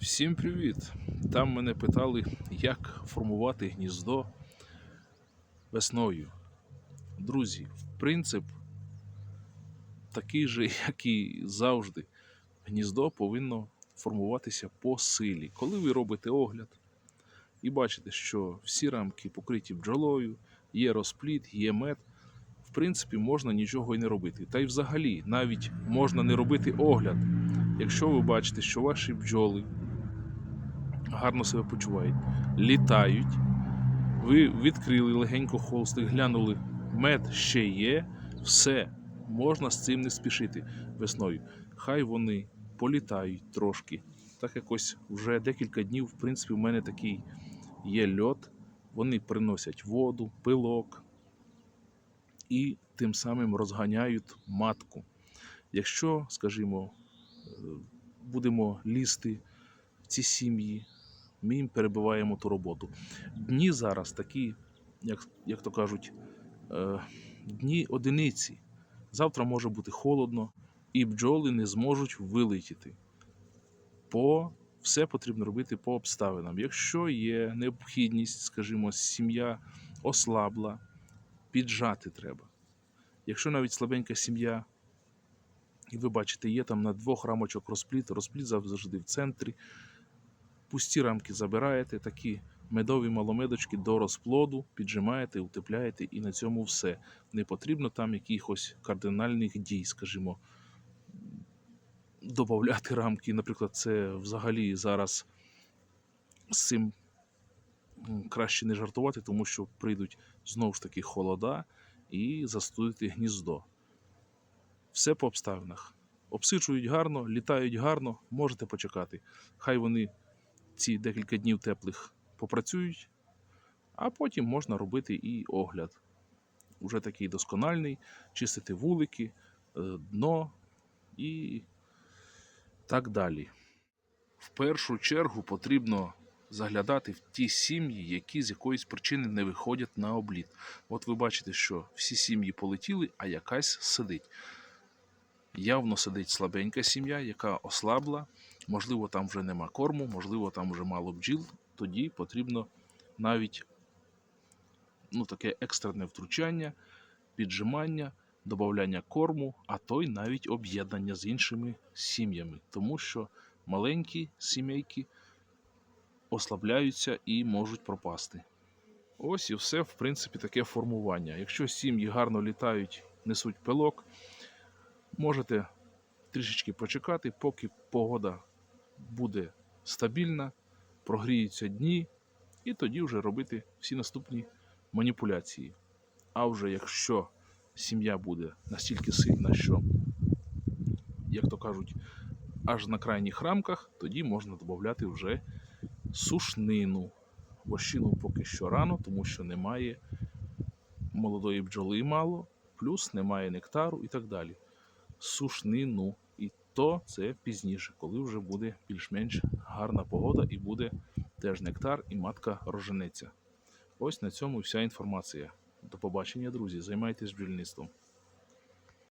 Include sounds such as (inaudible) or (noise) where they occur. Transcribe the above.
Всім привіт! Там мене питали, як формувати гніздо весною. Друзі, принцип такий же, (laughs) як і завжди. Гніздо повинно формуватися по силі. Коли ви робите огляд і бачите, що всі рамки покриті бджолою, є розпліт, є мед, в принципі, можна нічого і не робити. Та й взагалі навіть можна не робити огляд, якщо ви бачите, що ваші бджоли гарно себе почувають, літають. Ви відкрили легенько холстик, глянули, мед ще є, все, можна з цим не спішити весною. Хай вони політають трошки. Так якось вже декілька днів, в принципі, в мене такий є льот. Вони приносять воду, пилок і тим самим розганяють матку. Якщо, скажімо, е, будемо лізти в ці сім'ї, ми їм перебиваємо ту роботу. Дні зараз такі, як, як то кажуть, е, дні одиниці. Завтра може бути холодно, і бджоли не зможуть вилетіти. По все потрібно робити по обставинам. Якщо є необхідність, скажімо, сім'я ослабла, піджати треба. Якщо навіть слабенька сім'я, і ви бачите, є там на двох рамочок розпліт, розпліт завжди в центрі. Пусті рамки забираєте, такі медові маломедочки до розплоду, піджимаєте, утепляєте, і на цьому все. Не потрібно там якихось кардинальних дій, скажімо, додати рамки. Наприклад, це взагалі зараз з цим краще не жартувати, тому що прийдуть знову ж таки холода і застудити гніздо. Все по обставинах. Обсичують гарно, літають гарно, можете почекати. Хай вони ці декілька днів теплих попрацюють, а потім можна робити і огляд. Уже такий доскональний, чистити вулики, е, дно і так далі. В першу чергу потрібно заглядати в ті сім'ї, які з якоїсь причини не виходять на обліт. От ви бачите, що всі сім'ї полетіли, а якась сидить. Явно сидить слабенька сім'я, яка ослабла, можливо, там вже нема корму, можливо, там вже мало бджіл. Тоді потрібно навіть ну, таке екстрене втручання, піджимання, додавання корму, а то й навіть об'єднання з іншими сім'ями, тому що маленькі сімейки ослабляються і можуть пропасти. Ось і все, в принципі, таке формування. Якщо сім'ї гарно літають, несуть пилок, можете трішечки почекати, поки погода буде стабільна, прогріються дні, і тоді вже робити всі наступні маніпуляції. А вже якщо сім'я буде настільки сильна, що, як то кажуть, аж на крайніх рамках, тоді можна додати вже сушнину. Вощину поки що рано, тому що немає молодої бджоли мало, плюс немає нектару і так далі. Сушнину. І то це пізніше, коли вже буде більш-менш гарна погода і буде теж нектар і матка роженеться. Ось на цьому вся інформація. До побачення, друзі. Займайтесь бджільництвом.